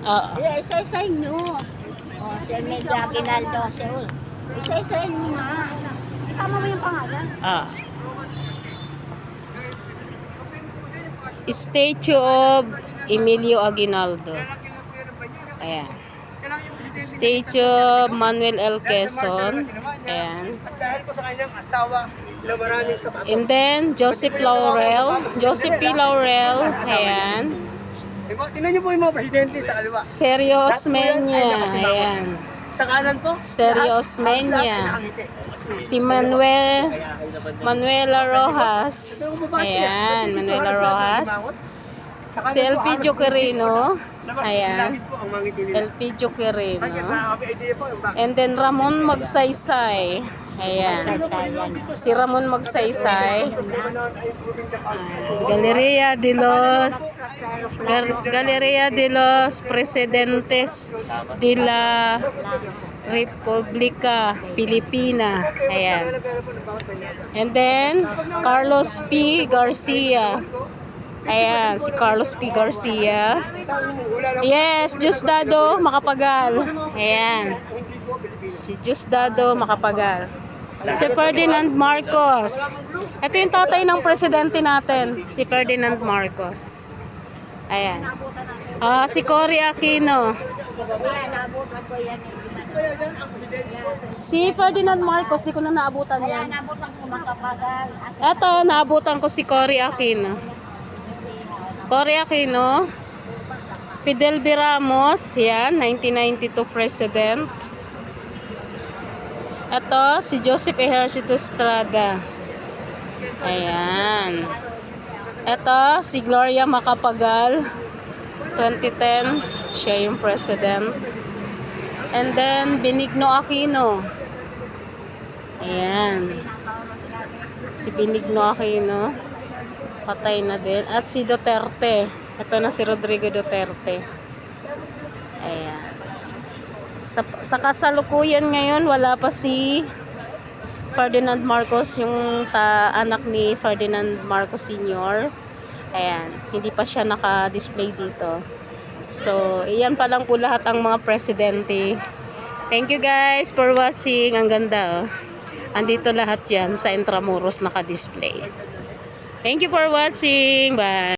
Oo. Isa-isahin nyo. O, si Media Aguinaldo, Seul. Isa-isahin mo nga. Isama mo yung pangalan. Ah. Statue of Emilio Aguinaldo. Ayan. Statue of Manuel L. Quezon. Ayan. At dahil po sa kanyang asawa na maraming sapatos. And then, Joseph Laurel. Joseph P. Laurel. Ayan. Diba? Tingnan niyo po yung mga presidente sa kaliwa. Sergio Osmeña. Ayan. Sa kanan po, lahat nakangiti. Si Manuel Manuela Rojas. Ayan, Manuela Rojas. Si Quirino. Labas, Ayan. yung bakit. And then Ramon Magsaysay. Ayan. Si Ramon Magsaysay. Galeria de los Gal- Galeria de los Presidentes de la Republica Filipina. Ayan. And then Carlos P. Garcia. Ayan, si Carlos P. Garcia. Yes, Diosdado Makapagal. Ayan. Si Diosdado Makapagal. Si Ferdinand Marcos. Ito yung tatay ng presidente natin, si Ferdinand Marcos. Ayan. Ah, si Cory Aquino. Si Ferdinand Marcos, di ko na naabutan yan. Eto, naabutan ko si Cory Aquino. Cory Aquino. Fidel B. Ramos, yan, 1992 president. Ito, si Joseph Ejercito Estrada. Ayan. Ito, si Gloria Macapagal. 2010, siya yung president. And then, Benigno Aquino. Ayan. Si Benigno Aquino. Patay na din. At si Duterte. Ito na si Rodrigo Duterte. Ayan. Sa, sa kasalukuyan ngayon, wala pa si Ferdinand Marcos, yung ta, anak ni Ferdinand Marcos Sr. Ayan. Hindi pa siya naka-display dito. So, iyan pa lang po lahat ang mga presidente. Thank you guys for watching. Ang ganda oh. Andito lahat yan sa Intramuros naka-display. Thank you for watching. Bye.